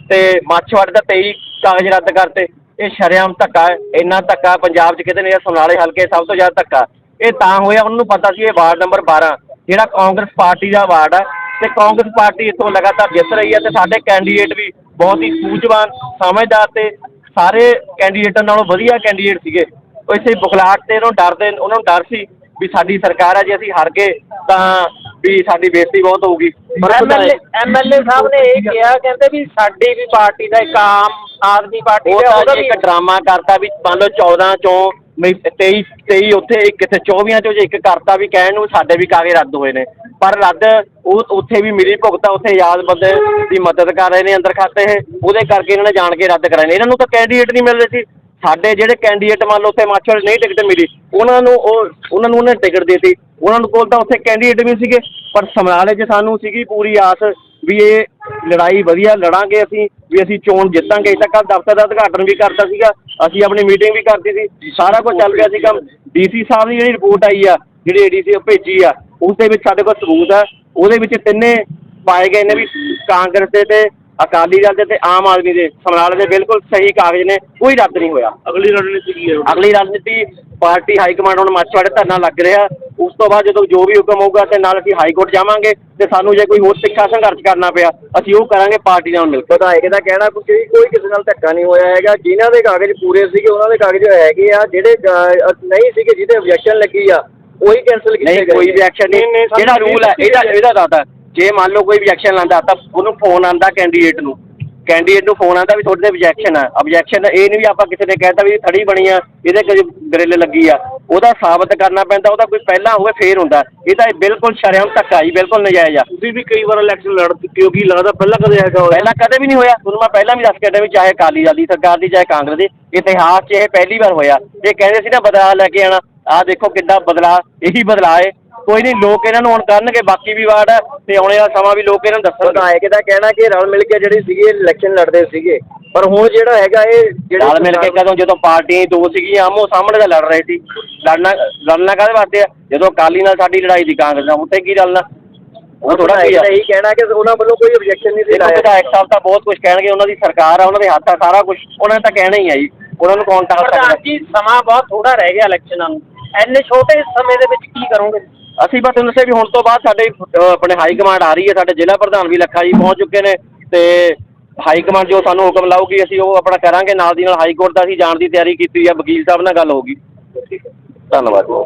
Speaker 10: ਤੇ ਮਾਛਵਾੜ ਦਾ 23 ਕਾਗਜ਼ ਰੱਦ ਕਰਤੇ। ਇਹ ਸ਼ਰੇਆਮ ਧੱਕਾ ਹੈ। ਇੰਨਾ ਧੱਕਾ ਪੰਜਾਬ 'ਚ ਕਿਤੇ ਨਹੀਂ ਹੈ ਸਮਰਾਲੇ ਹਲਕੇ ਸਭ ਤੋਂ ਜ਼ਿਆਦਾ ਧੱਕਾ। ਇਹ ਤਾਂ ਹੋਇਆ, ਉਹਨਾਂ ਨੂੰ ਪਤਾ ਸੀ ਇਹ ਵਾਰਡ ਨੰਬਰ 12 ਜਿਹੜਾ ਕਾਂਗਰਸ ਪਾਰਟੀ ਦਾ ਵਾਰਡ ਹੈ ਤੇ ਕਾਂਗਰਸ ਪਾਰਟੀ ਇੱਥੋਂ ਲਗਾਤਾਰ ਜਿੱਤ ਰਹੀ ਹੈ ਤੇ ਸਾਡੇ ਕੈਂਡੀਡੇਟ ਵੀ ਬਹੁਤ ਹੀ ਸੂਝਵਾਨ, ਸਮਝਦਾਰ ਤੇ ਸਾਰੇ ਕੈਂਡੀਡੇਟਾਂ ਨਾਲੋਂ ਵਧੀਆ ਕੈਂਡੀਡੇਟ ਸੀਗੇ। ਉਹ ਇਸੇ ਬੁਖਲਾਟ ਤੇ, ਉਹਨਾਂ ਨੂੰ ਡਰਦੇ, ਉਹਨਾਂ ਨੂੰ ਡਰ ਸੀ। ਵੀ ਸਾਡੀ ਸਰਕਾਰ ਹੈ ਜੇ ਅਸੀਂ ਹਾਰ ਗਏ ਤਾਂ ਵੀ ਸਾਡੀ ਬੇਇੱਜ਼ਤੀ ਬਹੁਤ ਹੋਊਗੀ। ਪਰ
Speaker 11: ਐਮਐਲਏ ਐਮਐਲਏ ਸਾਹਿਬ ਨੇ ਇਹ ਕਿਹਾ ਕਹਿੰਦੇ ਵੀ ਸਾਡੀ ਵੀ ਪਾਰਟੀ ਦਾ ਇੱਕ ਆਮ ਆਦਮੀ ਪਾਰਟੀ ਦਾ ਉਹਦਾ ਵੀ
Speaker 10: ਇੱਕ ਡਰਾਮਾ ਕਰਤਾ ਵੀ ਮੰਨ ਲਓ 14 ਚੋਂ ਵੀ 23 23 ਉੱਥੇ ਇੱਕ ਕਿਤੇ 24 ਚੋਂ ਜੇ ਇੱਕ ਕਰਤਾ ਵੀ ਕਹਿਣ ਨੂੰ ਸਾਡੇ ਵੀ ਕਾਗਜ਼ ਰੱਦ ਹੋਏ ਨੇ। ਪਰ ਰੱਦ ਉਹ ਉੱਥੇ ਵੀ ਮਿਲੀ ਭੁਗਤਾ ਉੱਥੇ ਯਾਦ ਬੰਦੇ ਦੀ ਮਦਦ ਕਰ ਰਹੇ ਨੇ ਅੰਦਰ ਖਾਤੇ ਇਹ। ਉਹਦੇ ਕਰਕੇ ਇਹਨਾਂ ਨੇ ਜਾਣ ਕੇ ਰੱਦ ਕਰਾਏ ਨੇ। ਇਹਨਾਂ ਨੂੰ ਤਾਂ ਕੈਂਡੀਡੇਟ ਨਹੀਂ ਮਿਲ ਰਹੇ ਸੀ। ਸਾਡੇ ਜਿਹੜੇ ਕੈਂਡੀਡੇਟ ਮੰਨ ਲਓ ਉੱਥੇ ਮਾਛੜ ਨਹੀਂ ਟਿਕਟ ਮਿਲੀ ਉਹਨਾਂ ਨੂੰ ਉਹ ਉਹਨਾਂ ਨੂੰ ਉਹਨੇ ਟਿਕਟ ਦਿੱਤੀ। ਉਹਨਾਂ ਨੂੰ ਕੋਲ ਤਾਂ ਉੱਥੇ ਕੈਂਡੀਡੇਟ ਵੀ ਸੀਗੇ ਪਰ ਸਮਰਾਲੇ 'ਚ ਸਾਨੂੰ ਸੀਗੀ ਪੂਰੀ ਆਸ ਵੀ ਇਹ ਲੜਾਈ ਵਧੀਆ ਲੜਾਂਗੇ ਅਸੀਂ ਵੀ ਅਸੀਂ ਚੋਣ ਜਿੱਤਾਂਗੇ। ਤਾਂ ਕੱਲ ਦਫ਼ਤਰ ਦਾ ਉਦਘਾਟਨ ਵੀ ਕਰਤਾ ਸੀਗਾ ਅਸੀਂ ਆਪਣੀ ਮੀਟਿੰਗ ਵੀ ਕਰਤੀ ਸੀ। ਸਾਰਾ ਕੁਝ ਚੱਲ ਪਿਆ ਸੀਗਾ। ਡੀਸੀ ਸਾਹਿਬ ਦੀ ਜਿਹੜੀ ਰਿਪੋਰਟ ਆਈ ਆ ਜਿਹੜੀ ਏਡੀਸੀ ਉਹ ਭੇਜੀ ਆ ਉਸ ਦੇ ਵਿੱਚ ਸਾਡੇ ਕੋਲ ਸਬੂਤ ਆ। ਉਹਦੇ ਵਿੱਚ ਤਿੰਨੇ ਪਾਏ ਗਏ ਨੇ ਵੀ ਕਾਂਗਰਸ ਦੇ ਤੇ ਅਕਾਲੀ ਦਲ ਦੇ ਤੇ ਆਮ ਆਦਮੀ ਦੇ ਸਮਰਾਲੇ ਦੇ ਬਿਲਕੁਲ ਸਹੀ ਕਾਗਜ਼ ਨੇ ਕੋਈ ਰੱਦ ਨਹੀਂ ਹੋਇਆ।
Speaker 4: ਅਗਲੀ ਰਣਨੀਤੀ ਕੀ ਹੈ
Speaker 10: ਅਗਲੀ ਰਣਨੀਤੀ ਪਾਰਟੀ ਹਾਈ ਕਮਾਂਡ ਹੁਣ ਮਾਛਵਾੜੇ ਧਰਨਾ ਲੱਗ ਰਿਹਾ। ਉਸ ਤੋਂ ਬਾਅਦ ਜਦੋਂ ਜੋ ਵੀ ਹੁਕਮ ਹੋਊਗਾ ਤੇ ਨਾਲ ਅਸੀਂ ਹਾਈ ਕੋਰਟ ਜਾਵਾਂਗੇ ਤੇ ਸਾਨੂੰ ਜੇ ਕੋਈ ਹੋਰ ਤਿੱਖਾ ਸੰਘਰਸ਼ ਕਰਨਾ ਪਿਆ ਅਸੀਂ ਉਹ ਕਰਾਂਗੇ ਪਾਰਟੀ ਨਾਲ ਮਿਲ ਕੇ।
Speaker 11: ਵਿਧਾਇਕ ਦਾ ਕਹਿਣਾ ਕਿ ਕੋਈ ਕਿਸੇ ਨਾਲ ਧੱਕਾ ਨਹੀਂ ਹੋਇਆ ਹੈਗਾ। ਜਿਨ੍ਹਾਂ ਦੇ ਕਾਗਜ਼ ਪੂਰੇ ਸੀਗੇ ਉਹਨਾਂ ਦੇ ਕਾਗਜ਼ ਹੈਗੇ ਆ ਜਿਹੜੇ ਅ, ਨਹੀਂ ਸੀਗੇ ਜਿਹਦੇ ਆਬਜੈਕਸ਼ਨ ਲੱਗੀ ਆ ਉਹੀ ਕੈਨਸਲ ਕੀਤੇ
Speaker 10: ਨਹੀਂ
Speaker 11: ਗਏ
Speaker 10: ਕੋਈ ਵੀ ਐਕਸ਼ਨ
Speaker 11: ਨਹੀਂ,
Speaker 10: ਨਹੀਂ
Speaker 11: ਨਹੀਂ, ਸਾਨੂੰ
Speaker 10: ਜਿਹੜਾ ਰੂਲ ਹੈ ਇਹਦਾ ਇਹਦਾ ਦੱਸਦਾ ਜੇ ਮੰਨ ਲਓ ਕੋਈ ਵੀ ਐਕਸ਼ਨ ਲਾਂਦਾ ਤਾਂ ਉਹਨੂੰ ਫੋਨ ਆਂਦਾ ਕੈਂਡੀਡੇਟ ਨੂੰ। ਕੈਂਡੀਡੇਟ ਨੂੰ ਫੋਨ ਆਂਦਾ ਵੀ ਤੁਹਾਡੇ ਤੇ ਆਬਜੈਕਸ਼ਨ ਆ। ਆਬਜੈਕਸ਼ਨ ਇਹ ਨਹੀਂ ਵੀ ਆਪਾਂ ਕਿਸੇ ਨੇ ਕਹਿਤਾ ਵੀ ਥੜੀ ਬਣੀ ਆ ਇਹਦੇ ਕਦੇ ਗ੍ਰਿਲ ਲੱਗੀ ਆ। ਉਹਦਾ ਸਾਬਤ ਕਰਨਾ ਪੈਂਦਾ ਉਹਦਾ ਕੋਈ ਪਹਿਲਾਂ ਹੋਵੇ ਫੇਰ ਹੁੰਦਾ। ਇਹ ਤਾਂ ਇਹ ਬਿਲਕੁਲ ਸ਼ਰੇਆਮ ਧੱਕਾ ਜੀ ਬਿਲਕੁਲ ਨਜਾਇਜ਼ ਆ।
Speaker 4: ਤੁਸੀਂ ਵੀ ਕਈ ਵਾਰ ਇਲੈਕਸ਼ਨ ਲੜ ਚੁੱਕੇ ਹੋ ਕੀ ਲੱਗਦਾ ਪਹਿਲਾਂ ਕਦੇ ਹੈਗਾ ਹੋਇਆ?
Speaker 10: ਪਹਿਲਾਂ ਕਦੇ ਵੀ ਨਹੀਂ ਹੋਇਆ। ਤੁਹਾਨੂੰ ਮੈਂ ਪਹਿਲਾਂ ਵੀ ਦੱਸ ਕੇ ਹਟਿਆ ਵੀ ਚਾਹੇ ਅਕਾਲੀ ਦਲ ਦੀ ਸਰਕਾਰ ਦੀ ਚਾਹੇ ਕਾਂਗਰਸ ਦੀ ਇਤਿਹਾਸ 'ਚ ਇਹ ਪਹਿਲੀ ਵਾਰ ਹੋਇਆ। ਇਹ ਕਹਿੰਦੇ ਸੀ ਨਾ ਬਦਲਾਅ ਲੈ ਕੇ ਆਣਾ ਆਹ ਦੇਖੋ ਕਿੱਦਾਂ ਬਦਲਾਅ ਇਹੀ ਬਦਲਾਅ ਹੈ ਕੋਈ ਨਹੀਂ ਲੋਕ ਇਹਨਾਂ ਨੂੰ ਹੁਣ ਕਰਨਗੇ ਬਾਕੀ ਵੀ ਵਾਰਡ ਹੈ ਤੇ ਆਉਣੇ ਵਾਲਾ ਸਮਾਂ ਵੀ ਲੋਕ ਇਹਨਾਂ ਨੂੰ ਦੱਸਣਗੇ।
Speaker 11: ਵਿਧਾਇਕ ਦਾ ਕਹਿਣਾ ਕਿ ਰਲ ਮਿਲ ਕੇ ਜਿਹੜੀ ਸੀਗੀ ਇਲੈਕਸ਼ਨ ਲੜਦੇ ਸੀਗੇ। ਪਰ ਹੁਣ ਜਿਹੜਾ ਹੈਗਾ ਇਹ ਜਿਹੜੇ
Speaker 10: ਨਾਲ ਮਿਲ ਕੇ ਕਦੋਂ ਜਦੋਂ ਪਾਰਟੀਆਂ ਦੋ ਸੀਗੀਆਂ ਆਮੋ ਸਾਹਮਣੇ ਤਾਂ ਲੜ ਰਹੇ ਸੀ। ਲੜਨਾ ਲੜਨਾ ਕਾਹਦੇ ਵਾਸਤੇ ਆ? ਜਦੋਂ ਅਕਾਲੀ ਨਾਲ ਸਾਡੀ ਲੜਾਈ ਦੀ ਕਾਂਗਰਸ ਨਾਲ ਉੱਥੇ ਕੀ ਲੜਨਾ? ਉਹ ਥੋੜਾ ਕੀ ਆ?
Speaker 11: ਇਹੀ ਕਹਿਣਾ ਕਿ ਉਹਨਾਂ ਵੱਲੋਂ ਕੋਈ ਆਬਜੈਕਸ਼ਨ ਨਹੀਂ ਸੀ
Speaker 10: ਦੇਖੋ
Speaker 11: ਲਾਇਆ।
Speaker 10: ਵਿਧਾਇਕ ਸਾਹਿਬ ਤਾਂ ਬਹੁਤ ਕੁਝ ਕਹਿਣਗੇ ਉਹਨਾਂ ਦੀ ਸਰਕਾਰ ਆ ਉਹਨਾਂ ਦੇ ਹੱਥ ਆ ਸਾਰਾ ਕੁਝ ਉਹਨਾਂ ਨੇ ਤਾਂ ਕਹਿਣਾ ਹੀ ਆ ਜੀ। ਉਹਨਾਂ ਨੂੰ ਕੌਣ ਟਾਲ ਸਕਦਾ?
Speaker 11: ਜੀ ਸਮਾਂ ਬਹੁਤ ਥੋੜਾ ਰਹਿ ਗਿਆ ਇਲੈਕਸ਼ਨਾਂ ਨੂੰ। ਐਨੇ ਛੋਟੇ ਸਮੇਂ ਦੇ ਵਿੱਚ ਕੀ ਕਰੋਗੇ?
Speaker 10: ਅਸੀਂ ਬਸ ਤੁਹਾਨੂੰ ਦੱਸਿਆ ਵੀ ਹੁਣ ਤੋਂ ਬਾਅਦ ਸਾਡੇ ਅਹ, ਆਪਣੇ ਹਾਈ ਕਮਾਂਡ ਆ ਰਹੀ ਹੈ ਸਾਡੇ ਜ਼ਿਲ੍ਹਾ ਪ੍ਰਧਾਨ ਵੀ ਲੱਖਾ ਜੀ ਪਹੁੰਚ ਚੁੱਕੇ ਨੇ ਤੇ ਹਾਈ ਕਮਾਂਡ ਜੋ ਸਾਨੂੰ ਹੁਕਮ ਲਾਊਗੀ ਅਸੀਂ ਉਹ ਆਪਣਾ ਕਰਾਂਗੇ ਨਾਲ ਦੀ ਨਾਲ ਹਾਈ ਕੋਰਟ ਦਾ ਅਸੀਂ ਜਾਣ ਦੀ ਤਿਆਰੀ ਕੀਤੀ ਹੋਈ ਵਕੀਲ ਸਾਹਿਬ ਨਾਲ ਗੱਲ ਹੋਊਗੀ। ਧੰਨਵਾਦ।